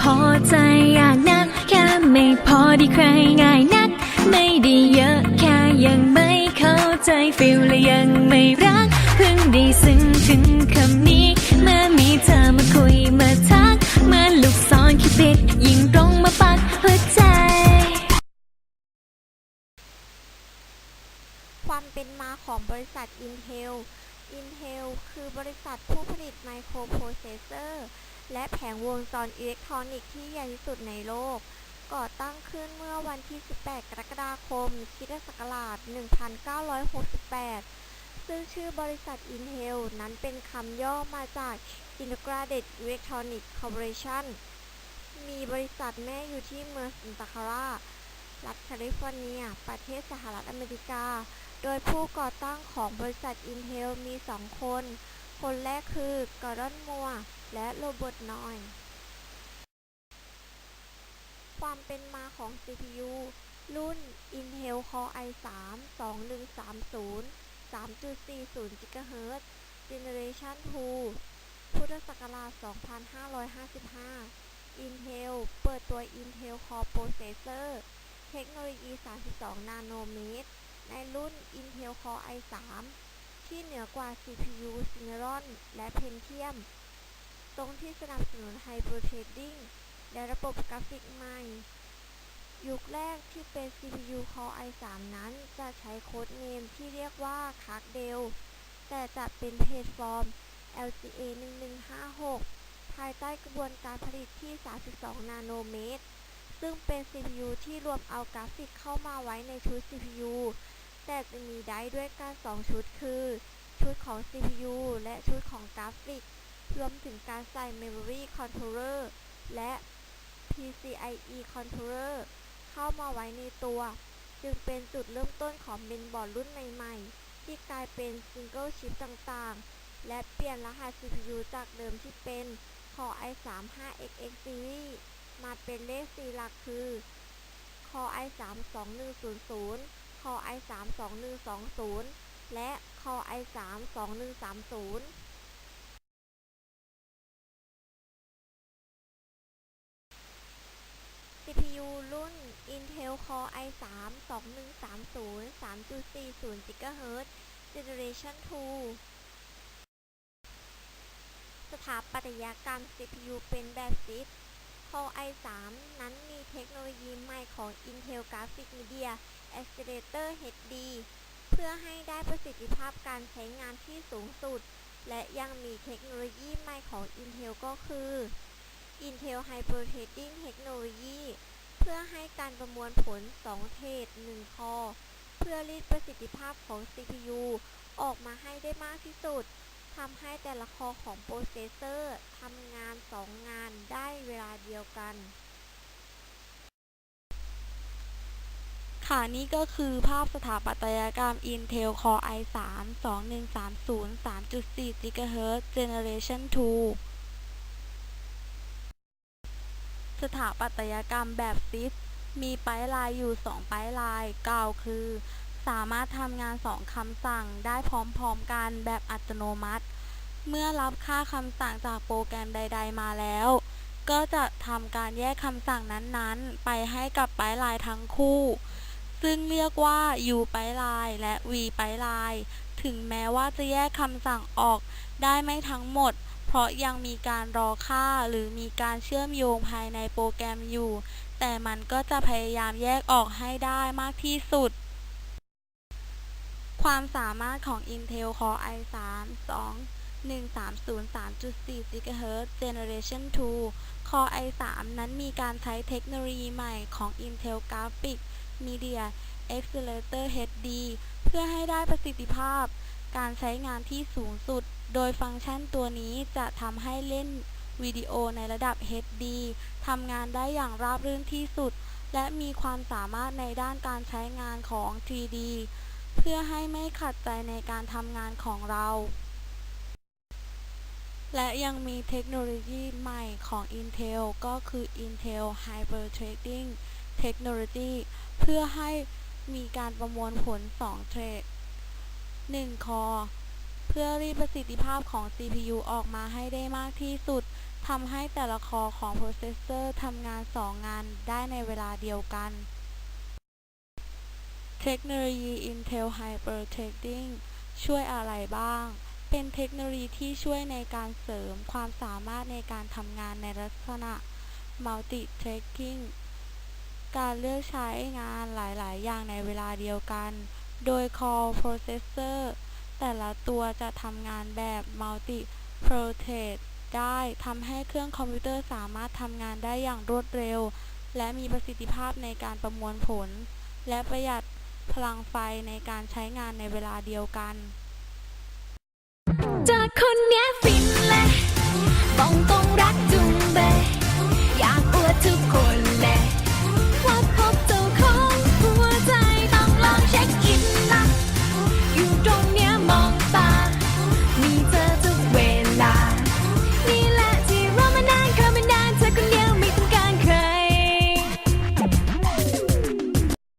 พอใจอยากนัก แค่ไม่พอที่ใครง่ายนัก ไม่ได้เยอะแค่ยังไม่เข้าใจฟิลและยังไม่รัก เพิ่งได้ซึ้งถึงคำนี้ เมื่อมีเธอมาคุยมาทัก เมื่อลูกศรคิดผิดยิงตรงมาปักหัวใจ ความเป็นมาของบริษัท Intel Intel คือบริษัทผู้ผลิตไมโครโปรเซสเซอร์ และแผงวงจรอิเล็กทรอนิกส์ที่ใหญ่ที่สุดในโลก ก่อตั้งขึ้นเมื่อวันที่ 18 กรกฎาคมคิศักราช 1968 ซึ่งชื่อบริษัท Intel นั้นเป็นคำย่อมาจาก Integrated Electronic Corporation มีบริษัทแม่อยู่ที่เมืองซันตาคารารัฐแคลิฟอร์เนีย ประเทศสหรัฐอเมริกา โดยผู้ก่อตั้งของบริษัท Intel มี 2 คน คนแรกคือกอรอนมัว และโรเบิร์ตนอย ความเป็นมาของ CPU รุ่น Intel Core i3 2130 3.40 GHz Generation 2 พุทธศักราช 2555 Intel เปิดตัว Intel Core Processor เทคโนโลยี 32 นาโนเมตร ในรุ่น Intel Core i3 ที่เหนือกว่า CPU Celeron และ Pentium ตรงที่สนับสนุน Hybrid Threading และระบบกราฟิกใหม่ ยุคแรกที่เป็น CPU Core i3 นั้นจะใช้โค้ดเนมที่เรียกว่า Cardell แต่จะเป็นเพจฟอร์ม LGA 1156 ภายใต้กระบวนการผลิตที่ 32 นาโนเมตร ซึ่งเป็น CPU ที่รวมเอากราฟิกเข้ามาไว้ในชุด CPU แต่จะมีได้ด้วยกัน 2 ชุดคือ ชุดของ CPU และชุดของกราฟิก รวมถึงการใส่ Memory Controller และ PCIe Controller เข้ามาไว้ในตัว จึงเป็นจุดเริ่มต้นของเมนบอร์ดรุ่นใหม่ๆ ที่กลายเป็น Single Chip ต่างๆ และเปลี่ยนรหัส CPU จากเดิมที่เป็น Core i3 5XX Series มาเป็นเลข4หลักคือ Core i3 2100 Core i3 2120และ Core i3 2130 CPU รุ่น Intel Core i3 2130 3.40 GHz Generation 2 สถาปัตยกรรม CPU เป็นแบบซิด Core i3 นั้นมีเทคโนโลยีใหม่ของ Intel Graphic Media Accelerator HD เพื่อให้ได้ประสิทธิภาพการใช้งานที่สูงสุด และยังมีเทคโนโลยีใหม่ของ Intel ก็คือ Intel Hybrid Threading Technology เพื่อให้การประมวลผล 2 เทรด1คอเพื่อรีดประสิทธิภาพของ CPU ออกมาให้ได้มากที่สุดทำให้แต่ละคอของโปรเซสเซอร์ทำงาน 2 งานได้เวลาเดียวกัน ค่ะนี่ก็คือภาพสถาปัตยกรรม Intel Core i3 2130 3.4 GHz Generation 2 สถาปัตยกรรมแบบซิสมีไปลายอยู่ 2 ไปลายกล่าวคือ สามารถทำงาน 2คำสั่งได้พร้อมๆกันแบบอัตโนมัติ เมื่อรับค่าคำสั่งจากโปรแกรมใด ๆ มาแล้ว ก็จะทำการแยกคำสั่งนั้นๆ ไปให้กับไปลายทั้งคู่ ซึ่งเรียกว่า U ไปลายและ V ไปลายถึงแม้ว่าจะแยกคำสั่งออกได้ไม่ทั้งหมด เพราะยังมีการรอค่าหรือมีการเชื่อมโยงภายในโปรแกรมอยู่ แต่มันก็จะพยายามแยกออกให้ได้มากที่สุด ความสามารถของ Intel Core i3 2130 3.4 GHz Generation 2 Core i3 นั้นมีการใช้เทคโนโลยีใหม่ของ Intel Graphics Media Accelerator HD เพื่อให้ได้ประสิทธิภาพ การใช้งานที่สูงสุด โดยฟังก์ชันตัวนี้จะทำให้เล่นวิดีโอในระดับ HD ทำงานได้อย่างราบรื่นที่สุด และมีความสามารถในด้านการใช้งานของ 3D เพื่อให้ไม่ขัดใจในการทำงานของเรา และยังมีเทคโนโลยีใหม่ของ Intel ก็คือ Intel Hybrid Threading Technology เพื่อให้มีการประมวลผล 2 เทรด 1 คอเพื่อรีดประสิทธิภาพของ CPU ออกมาให้ได้มากที่สุดทำให้แต่ละคอของโปรเซสเซอร์ทำงาน 2 งานได้ในเวลาเดียวกัน เทคโนโลยี Intel Hyperthreading ช่วยอะไรบ้าง เป็นเทคโนโลยีที่ช่วยในการเสริมความสามารถในการทำงานในลักษณะ Multithreading การเลือกใช้งานหลาย ๆ อย่างในเวลาเดียวกัน โดย Core Processor แต่ละตัวจะทำงานแบบ Multi-Thread ได้ทำให้เครื่องคอมพิวเตอร์สามารถทำงานได้อย่างรวดเร็ว และมีประสิทธิภาพในการประมวลผล และประหยัดพลังไฟในการใช้งานในเวลาเดียวกัน จากคนเนี้ยฟิน